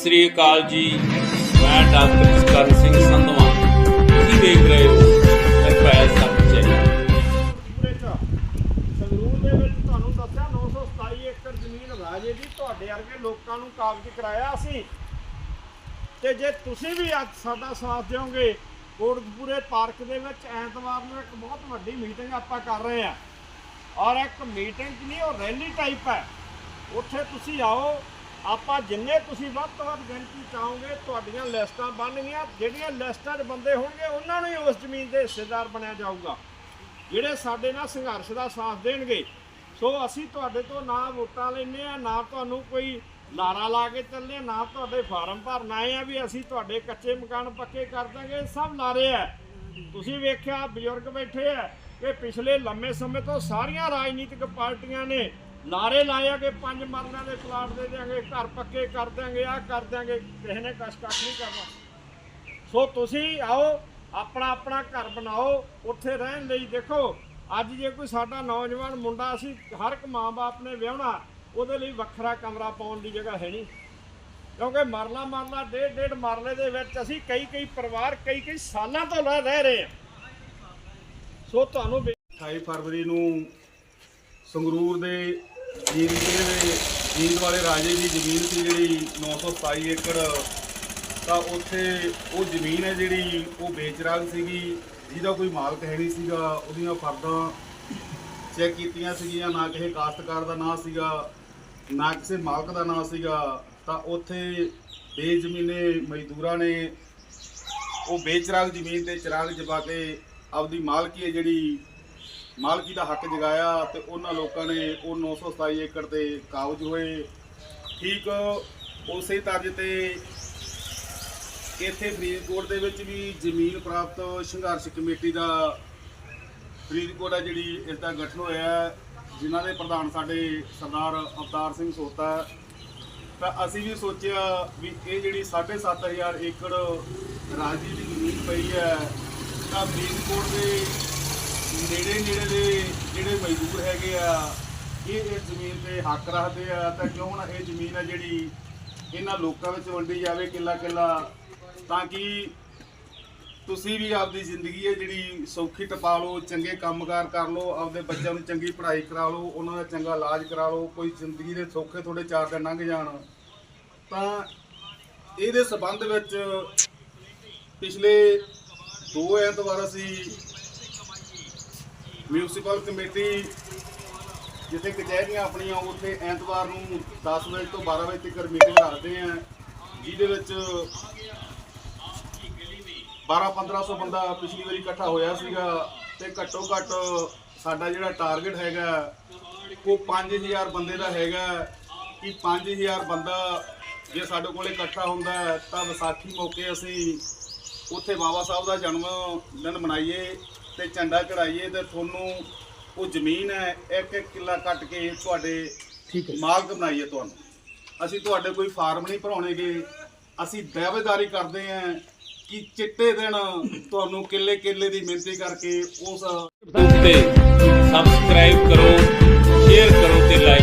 ਸ੍ਰੀ ਅਕਾਲ ਜੀ। ਮੈਂ ਡਾਕਟਰ ਜਸਕਰਨ ਸਿੰਘ ਸੰਧਵਾ। ਤੁਸੀਂ ਦੇਖ ਰਹੇ ਹੋ ਨਿਰਭੈ ਸੱਚ ਸੰਗਰੂਰ ਦੇ ਵਿੱਚ ਤੁਹਾਨੂੰ ਦੱਸਿਆ 927 ਏਕੜ ਜ਼ਮੀਨ ਰਾਜੇ ਦੀ, ਤੁਹਾਡੇ ਵਰਗੇ ਲੋਕਾਂ ਨੂੰ ਕਾਬਜ਼ ਕਰਾਇਆ ਅਸੀਂ ਤੇ ਜੇ ਤੁਸੀਂ ਵੀ ਅੱਜ ਸਾਡਾ ਸਾਥ ਦਿਓਗੇ, ਕੋਟਕਪੂਰੇ ਪਾਰਕ ਦੇ ਵਿੱਚ ਐਤਵਾਰ ਨੂੰ ਇੱਕ ਬਹੁਤ ਵੱਡੀ ਮੀਟਿੰਗ ਆਪਾਂ ਕਰ ਰਹੇ ਹਾਂ। ਔਰ ਇੱਕ ਮੀਟਿੰਗ ਨਹੀਂ, ਉਹ ਰੈਲੀ ਟਾਈਪ ਹੈ। ਉੱਥੇ ਤੁਸੀਂ ਆਓ ਆਪਾਂ ਜਿੰਨੇ ਤੁਸੀਂ ਵੱਧ ਤੋਂ ਵੱਧ ਗਿਣਤੀ ਚਾਹੋਗੇ, ਤੁਹਾਡੀਆਂ ਲਿਸਟਾਂ ਬਣਨਗੀਆਂ। ਜਿਹੜੀਆਂ ਲਿਸਟਾਂ 'ਚ ਬੰਦੇ ਹੋਣਗੇ, ਉਹਨਾਂ ਨੂੰ ਹੀ ਉਸ ਜ਼ਮੀਨ ਦੇ ਹਿੱਸੇਦਾਰ ਬਣਿਆ ਜਾਊਗਾ। ਜਿਹੜੇ ਸਾਡੇ ਨਾਲ ਸੰਘਰਸ਼ ਦਾ ਸਾਥ ਦੇਣਗੇ। ਸੋ ਅਸੀਂ ਤੁਹਾਡੇ ਤੋਂ ਨਾ ਵੋਟਾਂ ਲੈਨੇ ਆ ਨਾ ਤੁਹਾਨੂੰ ਕੋਈ ਲਾਰਾ ਲਾ ਕੇ ਚੱਲੇ, ਨਾ ਤੁਹਾਡੇ ਫਾਰਮ ਭਰਨ ਆਏ ਆ ਵੀ ਅਸੀਂ ਤੁਹਾਡੇ ਕੱਚੇ ਮਕਾਨ ਪੱਕੇ ਕਰ ਦਾਂਗੇ। ਇਹ ਸਭ ਲਾਰੇ ਆ ਤੁਸੀਂ ਵੇਖਿਆ, ਬਜ਼ੁਰਗ ਬੈਠੇ ਆ ਕਿ ਪਿਛਲੇ ਲੰਮੇ ਸਮੇਂ ਤੋਂ ਸਾਰੀਆਂ ਰਾਜਨੀਤਿਕ ਪਾਰਟੀਆਂ ਨੇ ਲਾਰੇ ਲਾਇਆ ਕਿ ਪੰਜ ਮਰਲਿਆਂ ਦੇ ਪਲਾਟ ਦੇ ਦਿਆਂਗੇ, ਘਰ ਪੱਕੇ ਕਰ ਦਿਆਂਗੇ ਆ ਕਰ ਦਿਆਂਗੇ। ਕਿਸੇ ਨੇ ਕਸ਼ ਕੱਖ ਨਹੀਂ ਕਰਨਾ। ਸੋ ਤੁਸੀਂ ਆਓ, ਆਪਣਾ ਆਪਣਾ ਘਰ ਬਣਾਓ, ਉੱਥੇ ਰਹਿਣ ਲਈ। ਦੇਖੋ, ਅੱਜ ਜੇ ਕੋਈ ਸਾਡਾ ਨੌਜਵਾਨ ਮੁੰਡਾ ਅਸੀਂ ਹਰ ਇੱਕ ਮਾਂ-ਬਾਪ ਨੇ ਵਿਆਹਣਾ, ਉਹਦੇ ਲਈ ਵੱਖਰਾ ਕਮਰਾ ਪਾਉਣ ਦੀ ਜਗ੍ਹਾ ਹੈ ਨਹੀਂ। ਕਿਉਂਕਿ ਮਰਲਾ ਮਰਲਾ, ਡੇਢ ਡੇਢ ਮਰਲੇ ਦੇ ਵਿੱਚ ਅਸੀਂ ਕਈ ਕਈ ਪਰਿਵਾਰ, ਕਈ ਕਈ ਸਾਲਾਂ ਤੋਂ ਲੈ ਰਹਿ ਰਹੇ ਹਾਂ। ਸੋ ਤੁਹਾਨੂੰ ਵੇ- 28 ਫਰਵਰੀ ਨੂੰ ਸੰਗਰੂਰ ਦੇ ਜੀਂਦ ਜ਼ਿਲ੍ਹੇ ਦੇ ਜੀਂਦ ਵਾਲੇ ਰਾਜੇ ਦੀ ਜ਼ਮੀਨ ਸੀ ਜਿਹੜੀ 927 ਏਕੜ। ਤਾਂ ਉੱਥੇ ਉਹ ਜ਼ਮੀਨ ਹੈ ਜਿਹੜੀ ਉਹ ਬੇਚਰਾਗ ਸੀਗੀ। ਜਿਹਦਾ ਕੋਈ ਮਾਲਕ ਹੈ ਨਹੀਂ ਸੀਗਾ। ਉਹਦੀਆਂ ਫਰਦਾਂ ਚੈੱਕ ਕੀਤੀਆਂ ਸੀਗੀਆਂ। ਨਾ ਕਿਸੇ ਕਾਸ਼ਤਕਾਰ ਦਾ ਨਾਂ ਸੀਗਾ, ਨਾ ਕਿਸੇ ਮਾਲਕ ਦਾ ਨਾਂ ਸੀਗਾ। ਤਾਂ ਉੱਥੇ ਬੇਜ਼ਮੀਨੇ ਮਜ਼ਦੂਰਾਂ ਨੇ ਉਹ ਬੇਚਰਾਗ ਜ਼ਮੀਨ ਤੇ ਚਰਾਗ ਜਪਾ ਕੇ ਆਪਦੀ ਮਾਲਕੀ ਹੈ ਜਿਹੜੀ ਮਾਲਕੀ ਦਾ ਹੱਕ ਜਗਾਇਆ ਤੇ ਉਹਨਾਂ ਲੋਕਾਂ ਨੇ ਉਹ 927 ਏਕੜ ਤੇ ਕਾਬਜ ਹੋਏ ਠੀਕ ਉਸੇ ਤਰ੍ਹਾਂ ਤੇ ਇੱਥੇ ਫਰੀਦਕੋਟ ਦੇ ਵਿੱਚ ਵੀ ਜ਼ਮੀਨ ਪ੍ਰਾਪਤ ਸੰਘਰਸ਼ ਕਮੇਟੀ ਦਾ ਫਰੀਦਕੋਟ ਆ ਜਿਹੜੀ ਇਸ ਦਾ ਗਠਨ ਹੋਇਆ ਜਿਨ੍ਹਾਂ ਦੇ ਪ੍ਰਧਾਨ ਸਾਡੇ ਸਰਦਾਰ ਅਵਤਾਰ ਸਿੰਘ ਸੋਤਾ ਹੈ। ਤਾਂ ਅਸੀਂ ਵੀ ਸੋਚਿਆ ਵੀ ਇਹ ਜਿਹੜੀ 7500 ਏਕੜ ਰਾਜੀ ਦੀ ਜ਼ਮੀਨ ਪਈ ਹੈ, ਤਾਂ ਫਰੀਦਕੋਟ ਦੇ ਨੇੜੇ ਨੇੜੇ ਦੇ ਜਿਹੜੇ ਮਜ਼ਦੂਰ ਹੈਗੇ ਆ, ਇਹ ਇਸ ਜ਼ਮੀਨ ਤੇ ਹੱਕ ਰੱਖਦੇ ਆ ਤਾਂ ਕਿਉਂ ਨਾ ਇਹ ਜ਼ਮੀਨ ਆ ਜਿਹੜੀ ਇਹਨਾਂ ਲੋਕਾਂ ਵਿੱਚ ਵੰਡੀ ਜਾਵੇ ਕਿੱਲਾ ਕਿੱਲਾ, ਤਾਂ ਕਿ ਤੁਸੀਂ ਵੀ ਆਪਦੀ ਜ਼ਿੰਦਗੀ ਹੈ ਜਿਹੜੀ ਸੌਖੀ ਟਪਾ ਲਓ, ਚੰਗੇ ਕੰਮਕਾਰ ਕਰ ਲਓ, ਆਪਦੇ ਬੱਚਿਆਂ ਨੂੰ ਚੰਗੀ ਪੜ੍ਹਾਈ ਕਰਾ ਲਓ, ਉਹਨਾਂ ਦਾ ਚੰਗਾ ਇਲਾਜ ਕਰਾ ਲਓ, ਕੋਈ ਜ਼ਿੰਦਗੀ ਦੇ ਸੌਖੇ ਥੋੜੇ ਚਾਰ ਦਿਨ ਲੰਘ ਜਾਣ, ਤਾਂ ਇਹਦੇ ਸਬੰਧ ਵਿੱਚ ਪਿਛਲੇ ਦੋ ਐਤਵਾਰ ਅਸੀਂ ਮਿਊਨਿਸਪਲ ਕਮੇਟੀ ਜਿੱਥੇ ਕਚਹਿਰੀਆਂ ਆਪਣੀਆਂ, ਉੱਥੇ ਐਤਵਾਰ ਨੂੰ 10 ਵਜੇ ਤੋਂ 12 ਵਜੇ ਤੱਕ ਮੀਟਿੰਗ ਰੱਖਦੇ ਆ, ਜਿਹਦੇ ਵਿੱਚ 12-1500 ਬੰਦਾ ਪਿਛਲੀ ਵਾਰੀ ਇਕੱਠਾ ਹੋਇਆ ਸੀਗਾ ਤੇ ਘੱਟੋ ਘੱਟ ਸਾਡਾ ਜਿਹੜਾ ਟਾਰਗੇਟ ਹੈਗਾ, ਉਹ 5000 ਬੰਦੇ ਦਾ ਹੈਗਾ ਕਿ 5000 ਬੰਦਾ ਜੇ ਸਾਡੇ ਕੋਲੇ ਇਕੱਠਾ ਹੁੰਦਾ ਤਾਂ ਵਿਸਾਖੀ ਮੌਕੇ ਅਸੀਂ ਉੱਥੇ ਬਾਬਾ ਸਾਹਿਬ ਦਾ ਜਨਮ ਦਿਨ ਮਨਾਈਏ। ਤੇ ਝੰਡਾ ਚੜਾਈਏ ਤੇ ਤੁਹਾਨੂੰ ਉਹ ਜ਼ਮੀਨ ਹੈ ਇੱਕ ਇੱਕ ਕਿੱਲਾ ਕੱਟ ਕੇ ਤੁਹਾਡੇ ਠੀਕ ਹੈ। ਮਾਲਕ ਬਣਾਈਏ ਤੁਹਾਨੂੰ। ਅਸੀਂ ਤੁਹਾਡੇ ਕੋਈ ਫਾਰਮ ਨਹੀਂ ਭਰਾਉਣੇਗੇ। ਅਸੀਂ ਦਾਅਵੇਦਾਰੀ ਕਰਦੇ ਹਾਂ ਕਿ ਚਿੱਟੇ ਦਿਨ ਤੁਹਾਨੂੰ ਕਿੱਲੇ ਕਿੱਲੇ ਦੀ ਮਿਹਨਤੀ ਕਰਕੇ ਉਸ ਤੇ ਸਬਸਕ੍ਰਾਈਬ ਕਰੋ ਸ਼ੇਅਰ ਕਰੋ ਤੇ ਲਾਈਕ